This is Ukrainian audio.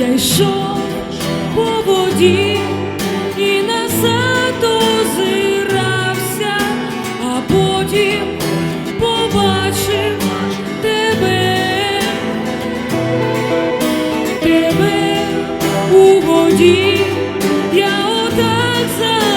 Я йшов по воді і назад озирався, а потім побачив тебе, тебе у воді я отак за.